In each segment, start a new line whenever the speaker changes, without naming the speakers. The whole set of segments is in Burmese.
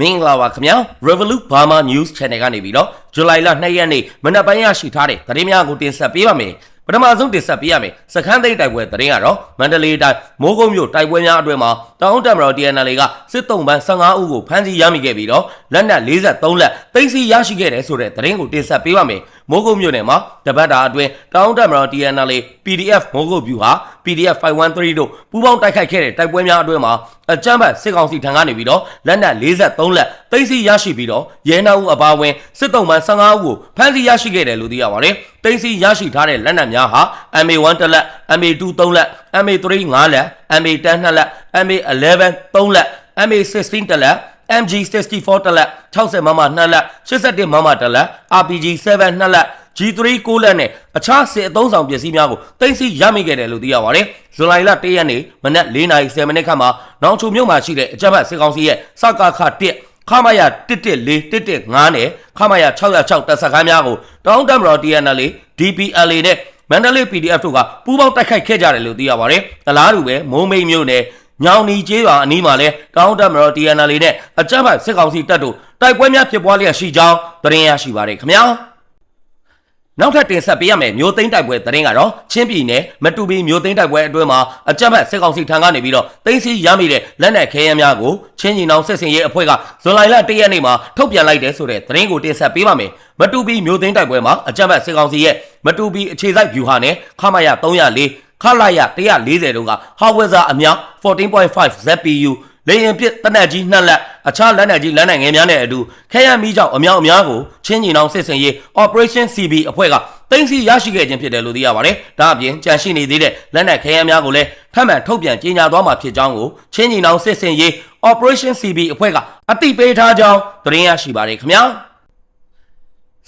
မင်္ဂလာပါခင်ဗျာ Revolut Burma News Channel ကနေပြီးတော့ဇူလိုင်လ2ရက်နေ့မနက်ပိုင်းရရှိထားတဲ့သတင်းများကိုတင်ဆက်ပေးပါမယ်ပထမဆုံးတင်ဆက်ပေးရမယ်စခန်းသိမ်းတိုက်ပွဲသတင်းကတော့မန္တလေးတိုင်းမိုးကုတ်မြို့တိုက်ပွဲများအတွင်းမှာတောင်တက်မတော် TNL ကစစ်တုံးပန်း15ဦးကိုဖမ်းဆီးရမိခဲ့ပြီးတော့လက်နက်43လက်သိမ်းဆီးရရှိခဲ့တယ်ဆိုတဲ့သတင်းကိုတင်ဆက်ပေးပါမယ်မိုးကုတ်မြို့နယ်မှာတပတ်တာအတွင်းတောင်တက်မတော် TNL PDF မိုးကုတ် view ဟာ PDF 513တို့ပူးပေါင်းတိုက်ခိုက်ခဲ့တဲ့တိုက်ပွဲများအတွင်းမှာအကြမ်းဖက်စစ်ကောင်စီထံကနေပြီးတော့လက်နက်43လက်သိမ်းဆီးရရှိပြီးတော့ရဲနာဦးအပါအဝင်စစ်တုံးပန်း15ဦးကိုဖမ်းဆီးရရှိခဲ့တယ်လို့သိရပါတယ်။သိမ်းဆီးရရှိထားတဲ့လက်နက်များဟာ MA1 တစ်လက် MA2 3လက် MA3 5လက် MA10 2လက် MA11 3လက် MA16 တစ်လက် MG64 တစ်လက်60မမ2လက်81မမတစ်လက် RPG 7 2လက် G3 6လက်နဲ့အခြားစစ်အသုံးဆောင်ပစ္စည်းများကိုတင်စီရမိခဲ့တယ်လို့သိရပါတယ်။ဇူလိုင်လ1ရက်နေ့မနက်4:30မိနစ်ခန့်မှာနောင်ချုံမြို့မှာရှိတဲ့အကြမ်းဖက်စစ်ကောင်စီရဲ့စကခ1ခမရ114 115နဲ့ခမရ606တပ်စခန်းများကိုတောင်းတမတော် TNL DPLA နဲ့မန္တလေး PDF တို့ကပူးပေါင်းတိုက်ခိုက်ခဲ့ကြတယ်လို့သိရပါတယ်။အလားတူပဲမုံမိတ်မြို့နယ် ညောင်နီကျေးရွာအနီးမှာလဲတောင်းတမတော် TNL နဲ့အကြမ်းဖက်စစ်ကောင်စီတပ်တို့တိုက်ပွဲများဖြစ်ပွားလျက်ရှိကြောင်းသတင်းရရှိပါတယ်ခင်ဗျာ။နောက်ထပ်တင်ဆက်ပေးရမယ်မျိုးသိန်းတိုက်ပွဲသတင်းကတော့ချင်းပြည်နယ်မတူပီမျိုးသိန်းတိုက်ပွဲအတွင်းမှာအကြမ်းဖက်စစ်ကောင်စီထံကနေပြီးတော့သိမ်းဆည်းရမိတဲ့လက်နက်ခဲယမ်းများကိုချင်းညီနောင်စစ်စင်ရေးအဖွဲ့ကဇွန်လလ1ရက်နေ့မှာထုတ်ပြန်လိုက်တဲ့ဆိုတဲ့သတင်းကိုတင်ဆက်ပေးပါမယ်မတူပီမျိုးသိန်းတိုက်ပွဲမှာအကြမ်းဖက်စစ်ကောင်စီရဲ့မတူပီအခြေစိုက်ဗျူဟာနဲ့ခမရ304 ခလာရ140တို့ကဟာဝဲဇာအမြောက်14.5 ZPU လေရင်ပစ်တနက်ကြီးနှစ်လက်အခြားလက်နက်ကြီးလက်နက်ငယ်များနဲ့အတူခဲရမီးကြောင့်အမြောက်အများကိုချင်းညီနောင်စစ်စင်ရေး Operation CB အဖွဲ့ကတင်စီရရှိခဲ့ခြင်းဖြစ်တယ်လို့သိရပါတယ်။ဒါအပြင်ကြန့်ရှိနေသေးတဲ့လက်နက်ခဲယမ်းများကိုလည်းထပ်မံထုတ်ပြန်ကြေညာသွားမှာဖြစ်ကြောင်းကိုချင်းညီနောင်စစ်စင်ရေး Operation CB အဖွဲ့ကအတိပေးထားကြောင်းသတင်းရရှိပါတယ်ခင်ဗျာ။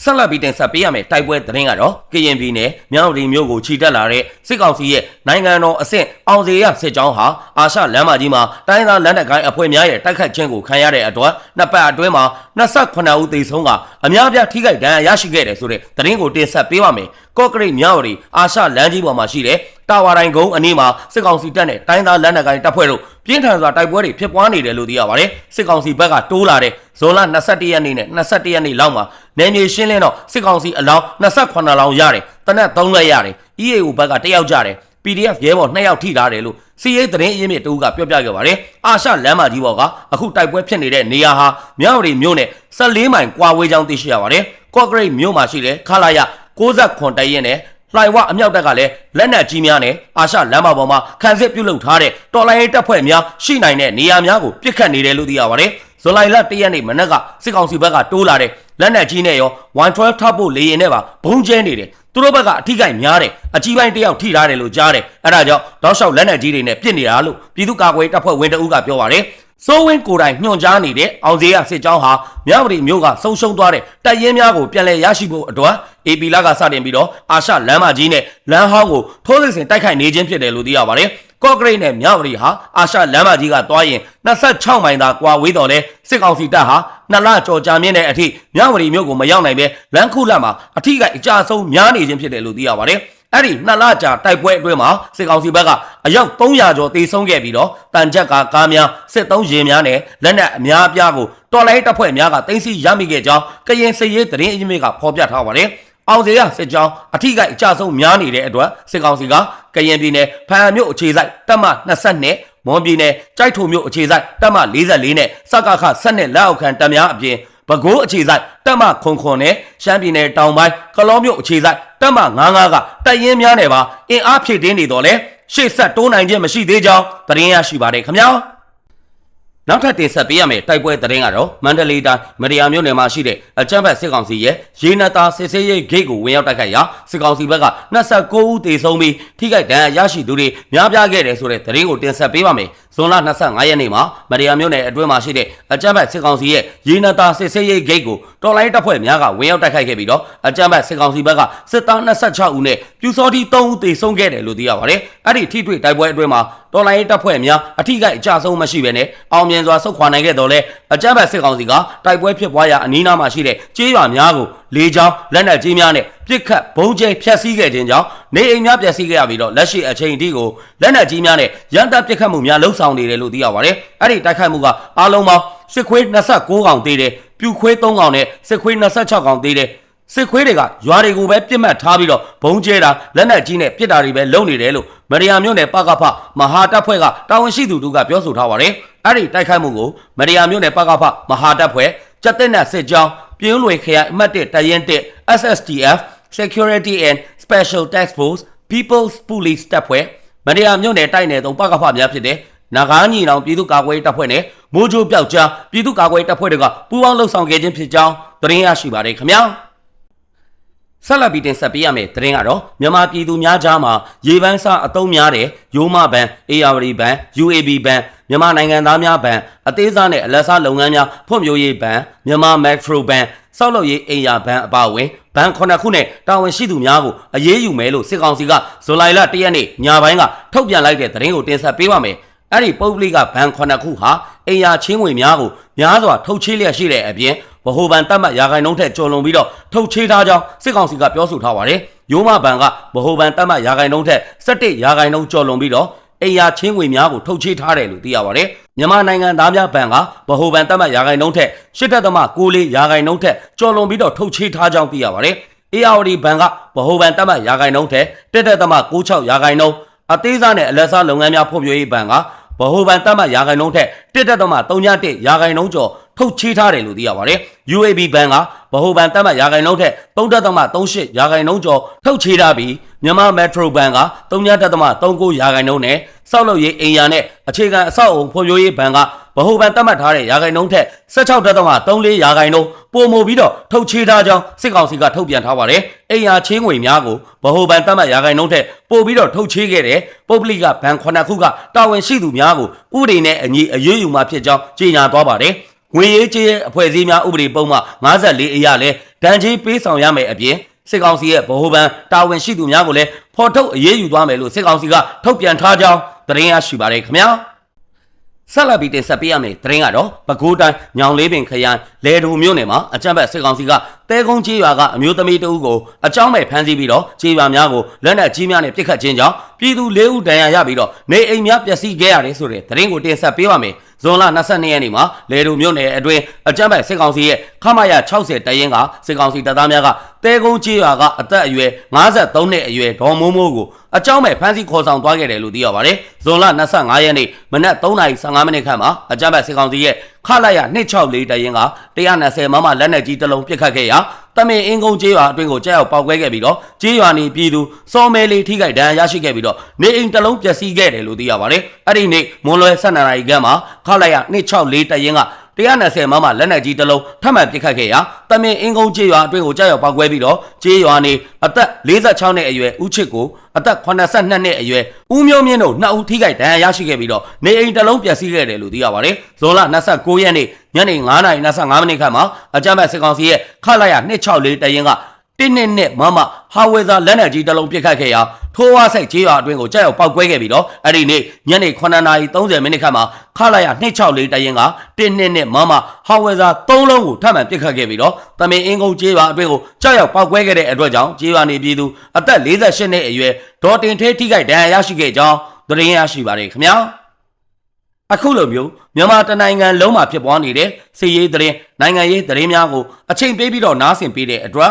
ဆက်လက်ပြီးတင်ဆက်ပေးရမယ်တိုက်ပွဲသတင်းကတော့ကရင်ပြည်နယ်မြောက်ရီမြို့ကိုခြိတက်လာတဲ့စစ်ကောင်စီရဲ့နိုင်ငံတော်အဆင့်အောင်စေရစစ်ကြောင်းဟာအာရှလမ်းမကြီးမှာတိုင်းသားလက်နက်ကိုင်းအဖွဲ့များရဲ့တိုက်ခတ်ခြင်းကိုခံရတဲ့အတွက်နှစ်ပတ်အတွင်းမှာ28ဦးသေဆုံးကအများပြထိခိုက်ဒဏ်ရာရရှိခဲ့တယ်ဆိုတဲ့သတင်းကိုတင်ဆက်ပေးပါမယ်ကော့ကရိတ်မြောက်ရီအာရှလမ်းကြီးပေါ်မှာရှိတဲ့ တာဝါတိုင်းကုန်းအနီးမှာစစ်ကောင်စီတပ်နဲ့တိုင်းသားလက်နက်ကိုင်းတပ်ဖွဲ့တို့ပြင်းထန်စွာတိုက်ပွဲတွေဖြစ်ပွားနေတယ်လို့သိရပါတယ်စစ်ကောင်စီဘက်ကတိုးလာတဲ့ဇွန်လ21ရက်နေ့နဲ့21ရက်နေ့လောက်မှာနယ်မြေရှင်းလင်းတော့စစ်ကောင်စီအလောင်း28လောင်းရတယ်တနက်3လက်ရတယ် EAO ဘက်ကတယောက်ကြတယ် PDF ရဲဘော်2ယောက်ထိထားတယ်လို့စီရေးသတင်းအရင်းမြစ်တူကပြောပြခဲ့ပါတယ်အာရှလမ်းမကြီးပေါ်ကအခုတိုက်ပွဲဖြစ်နေတဲ့နေရာဟာမြောက်ရီမြို့နဲ့14မိုင်ကွာဝေးကြောင်းသိရှိရပါတယ်ကော့ဂရိတ်မြို့မှာရှိတဲ့ခလာရ69တိုင်ရင်နဲ့ လှိုင်ဝအမြောက်တက်ကလည်းလက်နက်ကြီးများနဲ့အာရှလမ်းမပေါ်မှာခံစစ်ပြုတ်လုပ်ထားတဲ့တော်လိုင်းရေးတပ်ဖွဲ့များရှိနိုင်တဲ့နေရာများကိုပြစ်ခတ်နေတယ်လို့သိရပါတယ်။ဇူလိုင်လ၁ရက်နေ့မနက်ကစစ်ကောင်စီဘက်ကတိုးလာတဲ့လက်နက်ကြီးနဲ့ရော112ထောက်ဖို့လေရင်နဲ့ပါဘုံကျဲနေတယ်။သူတို့ဘက်ကအထိကိများတယ်အကြီးပိုင်းတယောက်ထိထားတယ်လို့ကြားတယ်။အဲဒါကြောင့်တောက်လျှောက်လက်နက်ကြီးတွေနဲ့ပြစ်နေတာလို့ပြည်သူ့ကာကွယ်တပ်ဖွဲ့ဝင်တအုပ်ကပြောပါတယ်။ စိုးဝင်းကိုယ်တိုင်ညွှန်ကြားနေတဲ့အောင်စေးရစစ်ကြောင်းဟာမြဝတီမြို့ကဆုံးရှုံးသွားတဲ့တပ်ရင်းများကိုပြန်လည်ရရှိဖို့အတွက် AP လကစတင်ပြီးတော့အာရှလမ်းမကြီးနဲ့လမ်းဟောင်းကိုထိုးစစ်ဆင်တိုက်ခိုက်နေခြင်းဖြစ်တယ်လို့သိရပါတယ်။ကော့ဂရိတ်နဲ့မြဝတီဟာအာရှလမ်းမကြီးကတွားရင်26မိုင်သာကွာဝေးတော်လဲစစ်ကောင်စီတပ်ဟာနှစ်လကြော်ကြာမြင့်တဲ့အထိမြဝတီမြို့ကိုမရောက်နိုင်ပဲလမ်းခုလတ်မှာအထိကအကြဆုံးများနေခြင်းဖြစ်တယ်လို့သိရပါတယ်။ အဲ့ဒီနှစ်လကြာတိုက်ပွဲအတွင်းမှာစစ်ကောင်စီဘက်ကအယောက်300ကျော်တေဆုံးခဲ့ပြီးတော့တန်ကြက်ကကားများစစ်သုံးရင်များနဲ့လက်နက်အများအပြားကိုတော်လိုင်းတပ်ဖွဲ့များကတင်စီရမိခဲ့ကြောင်းကရင်စစ်ရေးသတင်းအရင်းမြစ်ကဖော်ပြထားပါတယ်။အောင်စေရစစ်ကြောင်းအထိကအကြဆုံးများနေတဲ့အတွက်စစ်ကောင်စီကကရင်ပြည်နယ်ဖန်မြို့အခြေစိုက်တပ်မ22မွန်ပြည်နယ်ကြိုက်ထုံမြို့အခြေစိုက်တပ်မ44နဲ့စကခ12လက်အောက်ခံတပ်များအပြင်ပဲခူးအခြေစိုက်တပ်မခွန်ခွန်နဲ့ရှမ်းပြည်နယ်တောင်ပိုင်းကလောမြို့အခြေစိုက် တပ်မ99ကတပ်ရင်းများနဲ့ပါအင်အားဖြည့်တင်းနေတော့လဲရှေ့ဆက်တိုးနိုင်ခြင်းမရှိသေးကြောင်းသတင်းရရှိပါတယ်ခင်ဗျာနောက်ထပ်တင်ဆက်ပေးရမယ့်တိုက်ပွဲသတင်းကတော့မန္တလေးတိုင်းမရယာမြို့နယ်မှာရှိတဲ့အကြမ်းဖက်စစ်ကောင်စီရဲ့ရေနတာစစ်ဆေးရေးဂိတ်ကိုဝင်ရောက်တိုက်ခိုက်ရာစစ်ကောင်စီဘက်က29ဦးသေဆုံးပြီးထိခိုက်ဒဏ်ရာရရှိသူတွေများပြားခဲ့တယ်ဆိုတဲ့သတင်းကိုတင်ဆက်ပေးပါမယ်။ ဇွန်လ25ရက်နေ့မှာမရယာမြို့နယ်အတွင်းမှာရှိတဲ့အကြမ်းဖက်စစ်ကောင်စီရဲ့ရေနတာစစ်ဆေးရေးဂိတ်ကိုတော်လိုင်းတပ်ဖွဲ့များကဝင်ရောက်တိုက်ခိုက်ခဲ့ပြီးတော့အကြမ်းဖက်စစ်ကောင်စီဘက်ကစစ်သား26ဦးနဲ့ပြူစောတိ3ဦးသေဆုံးခဲ့တယ်လို့သိရပါတယ်။အဲ့ဒီထိတွေ့တိုက်ပွဲအတွင်းမှာတော်လိုင်းတပ်ဖွဲ့များအထိကိအကြဆုံးမရှိဘဲနဲ့အောင်မြင်စွာဆုတ်ခွာနိုင်ခဲ့တော့လဲအကြမ်းဖက်စစ်ကောင်စီကတိုက်ပွဲဖြစ်ပွားရာအနီးနားမှာရှိတဲ့ကျေးရွာများကိုလေကြောင်းလက်နက်ကြီးများနဲ့ပစ်ခတ်ဘုံကျဲဖျက်ဆီးခဲ့ခြင်းကြောင့်နေအိမ်များပျက်စီးခဲ့ရပြီးတော့လက်ရှိအချိန်အထိကိုလက်နက်ကြီးများနဲ့ရန်တပ်ပစ်ခတ်မှုများလှုပ်ဆောင်နေတယ်လို့သိရပါတယ်။အဲ့ဒီတိုက်ခိုက်မှုကအားလုံးပေါင်းစစ်ခွေး26កောင်သေးတယ်ပြူခွေး3កောင်နဲ့စစ်ခွေး26កောင်သေးတယ်စစ်ခွေးတွေကရွာတွေကိုပဲပြစ်မှတ်ထားပြီးတော့ဘုံကျဲတာလက်နက်ကြီးနဲ့ပစ်တာတွေပဲလုပ်နေတယ်လို့မရိယာမြို့နယ်ပကဖမဟာတပ်ဖွဲ့ကတာဝန်ရှိသူတို့ကပြောဆိုထားပါတယ်။အဲ့ဒီတိုက်ခိုက်မှုကိုမရိယာမြို့နယ်ပကဖမဟာတပ်ဖွဲ့ကြက်တဲ့နဲ့စစ်ကြောင်း ပြင်းလွေခရိုင်အမှတ်1တရင်1 SSTF Security and Special Task Force People's Police တပ်ဖွဲ့မရိယာမြို့နယ်တိုက်နယ်သုံးပကဖများဖြစ်တဲ့နာဂါညီနောင်ပြည်သူ့ကာကွယ်ရေးတပ်ဖွဲ့နဲ့မိုးကြိုးပြောက်ကြားပြည်သူ့ကာကွယ်ရေးတပ်ဖွဲ့တွေကပူးပေါင်းလှုပ်ဆောင်ခဲ့ခြင်းဖြစ်ကြောင်းသတင်းရရှိပါတယ်ခင်ဗျာ။ဆက်လက်ပြီးတင်ဆက်ပေးရမယ့်သတင်းကတော့မြန်မာပြည်သူများကြားမှာရေပန်းစားအတုံးများတဲ့ရိုးမဘန် ARD ဘန် UAB ဘန် မြန်မာနိုင်ငံသားများဘန်အသေးစားနဲ့အလက်စားလုပ်ငန်းများဖွံ့ဖြိုးရေးဘန်မြန်မာ Macro ဘန်စောက်လုပ်ရေးအိမ်ယာဘန်အပါအဝင်ဘန်ခုနှစ်ခုနဲ့တာဝန်ရှိသူများကိုအရေးယူမယ်လို့စစ်ကောင်စီကဇူလိုင်လ၁ရက်နေ့ညပိုင်းကထုတ်ပြန်လိုက်တဲ့သတင်းကိုတင်ဆက်ပေးပါမယ်။အဲ့ဒီပုဂ္ဂလိကဘန်ခုနှစ်ခုဟာအိမ်ယာချင်းငွေများကိုများစွာထုတ်ချေးလျက်ရှိတဲ့အပြင်ဗဟိုဘဏ်တတ်မှတ်ရာခိုင်နှုန်းထက်ကျော်လွန်ပြီးတော့ထုတ်ချေးထားကြောင်းစစ်ကောင်စီကပြောဆိုထားပါတယ်။ရိုးမဘဏ်ကဗဟိုဘဏ်တတ်မှတ်ရာခိုင်နှုန်းထက်17ရာခိုင်နှုန်းကျော်လွန်ပြီးတော့ အိယာချင်းငွေများကိုထုတ်ချေးထားတယ်လို့သိရပါတယ်။မြန်မာနိုင်ငံသားများဘဏ်ကဗဟိုဘဏ်တတ်မှတ်ရာခိုင်နှုန်းထက်8.6ရာခိုင်နှုန်းထက်ကျော်လွန်ပြီးတော့ထုတ်ချေးထားကြောင်းသိရပါတယ်။ ARD ဘဏ်ကဗဟိုဘဏ်တတ်မှတ်ရာခိုင်နှုန်းထက်1.96ရာခိုင်နှုန်းအသေးစားနဲ့အလက်စားလုပ်ငန်းများဖွံ့ဖြိုးရေးဘဏ်ကဗဟိုဘဏ်တတ်မှတ်ရာခိုင်နှုန်းထက်1.31ရာခိုင်နှုန်းကျော်ထုတ်ချေးထားတယ်လို့သိရပါတယ်။ UAB ဘဏ်ကဗဟိုဘဏ်တတ်မှတ်ရာခိုင်နှုန်းထက်3.38ရာခိုင်နှုန်းကျော်ထုတ်ချေးထားပြီး မြန်မာ Metro ဘဏ်က3.39ရာခိုင်နှုန်းနဲ့စောက်လုပ်ရေးအိမ်ယာနဲ့အခြေခံအဆောက်အုံဖွံ့ဖြိုးရေးဘဏ်ကဗဟိုဘဏ်တတ်မှတ်ထားတဲ့ရာခိုင်နှုန်းထက်16.34ရာခိုင်နှုန်းပိုမိုပြီးတော့ထုတ်ချေးထားကြောင်းစစ်ကောင်စီကထုတ်ပြန်ထားပါတယ်။အိမ်ယာချင်းငွေများကိုဗဟိုဘဏ်တတ်မှတ်ရာခိုင်နှုန်းထက်ပိုပြီးတော့ထုတ်ချေးခဲ့တဲ့ပုဂ္ဂလိကဘဏ်ခုနှစ်ခုကတာဝန်ရှိသူများကိုဥပဒေနဲ့အညီအရေးယူမှာဖြစ်ကြောင်းကြေညာသွားပါတယ်။ငွေရေးကြေးရဲ့အဖွဲ့အစည်းများဥပဒေပုံမှ54အရလဲဒဏ်ကြေးပေးဆောင်ရမယ်အပြင် စစ်ကောင်စီရဲ့ဗဟိုဘဏ်တာဝန်ရှိသူများကိုလည်းဖော်ထုတ်အရေးယူသွားမယ်လို့စစ်ကောင်စီကထုတ်ပြန်ထားကြောင်းသတင်းရရှိပါတယ်ခင်ဗျာဆက်လက်ပြီးတင်ဆက်ပေးရမယ့်သတင်းကတော့ပဲခူးတိုင်းညောင်လေးပင်ခရိုင်လေဒူမြို့နယ်မှာအကြမ်းဖက်စစ်ကောင်စီကတဲကုန်းကြီးရွာကအမျိုးသမီးတဦးကိုအကြောင်းမဲ့ဖမ်းဆီးပြီးတော့ကြီးရွာများကိုလက်နက်ကြီးများနဲ့ပစ်ခတ်ခြင်းကြောင့်ပြည်သူ၄ဦးဒဏ်ရာရပြီးတော့နေအိမ်များပျက်စီးခဲ့ရတယ်ဆိုတဲ့သတင်းကိုတင်ဆက်ပေးပါမယ်ဇွန်လ22ရက်နေ့မှာလေဒူမြို့နယ်အတွင်းအကြမ်းဖက်စစ်ကောင်စီရဲ့ခမရ60တရင်ကစစ်ကောင်စီတပ်သားများက တဲကုန်းကြီးရွာကအသက်အရွယ်53နှစ်အရွယ်ဒေါ်မိုးမိုးကိုအကြောင်းမဲ့ဖမ်းဆီးခေါ်ဆောင်သွားခဲ့တယ်လို့သိရပါတယ်။ဇွန်လ25ရက်နေ့မနက်3:15မိနစ်ခန့်မှာအကြမ်းဖက်စစ်ကောင်စီရဲ့ခလာရ264တရင်က120မမလက်နက်ကြီးတစ်လုံးပစ်ခတ်ခဲ့ရာတမင်အင်းကုန်းကျေးရွာအတွင်းကိုကြောက်ရောက်ပောက်ကွဲခဲ့ပြီးတော့ကျေးရွာနေပြည်သူစောမဲလေးထိခိုက်ဒဏ်ရာရရှိခဲ့ပြီးတော့နေအိမ်တစ်လုံးပျက်စီးခဲ့တယ်လို့သိရပါတယ်။အဲ့ဒီနေ့မွန်လွယ်12နာရီခန့်မှာခလာရ264တရင်က 120မမလက်နက်ကြီးတစ်လုံးထပ်မံပစ်ခတ်ခဲ့ရာတမင်အင်းကုန်းကျေးရွာအတွင်းကိုကြောက်ရောက်ပောက်ကွဲပြီးတော့ကျေးရွာနေအသက်46နှစ်အရွယ်ဦးချစ်ကိုအသက်82နှစ်အရွယ်ဦးမျိုးမြင့်တို့နှစ်ဦးထိခိုက်ဒဏ်ရာရရှိခဲ့ပြီးတော့နေအိမ်တစ်လုံးပျက်စီးခဲ့တယ်လို့သိရပါတယ်။ဇွန်လ29ရက်နေ့ညနေ9:25မိနစ်ခန့်မှာအကြမ်းဖက်စစ်ကောင်စီရဲ့ခလာရ264တရင်က တင်းနဲ့နဲ့မမဟာဝေဇာလက်နက်ကြီးတစ်လုံးပစ်ခတ်ခဲ့ရာထိုးဝါဆိုင်ကျေးရွာအတွင်းကိုကြောက်ရောက်ပောက်ကွဲခဲ့ပြီးတော့အဲ့ဒီနေ့ညနေ9:30မိနစ်ခန့်မှာခလာရ264တရင်ကတင်းနဲ့နဲ့မမဟာဝေဇာ3လုံးကိုထပ်မံပစ်ခတ်ခဲ့ပြီးတော့တမင်အင်းကုန်းကျေးရွာအတွင်းကိုကြောက်ရောက်ပောက်ကွဲခဲ့တဲ့အတွက်ကြောင့်ကျေးရွာနေပြည်သူအသက်48နှစ်အရွယ်ဒေါ်တင်သေးထိခိုက်ဒဏ်ရာရရှိခဲ့ကြောင်းသတင်းရရှိပါတယ်ခင်ဗျာအခုလိုမျိုးမြန်မာတနိုင်ငံလုံးမှာဖြစ်ပွားနေတဲ့စီရေးသတင်းနိုင်ငံရေးသတင်းများကိုအချိန်ပေးပြီးတော့နားဆင်ပေးတဲ့အတွက်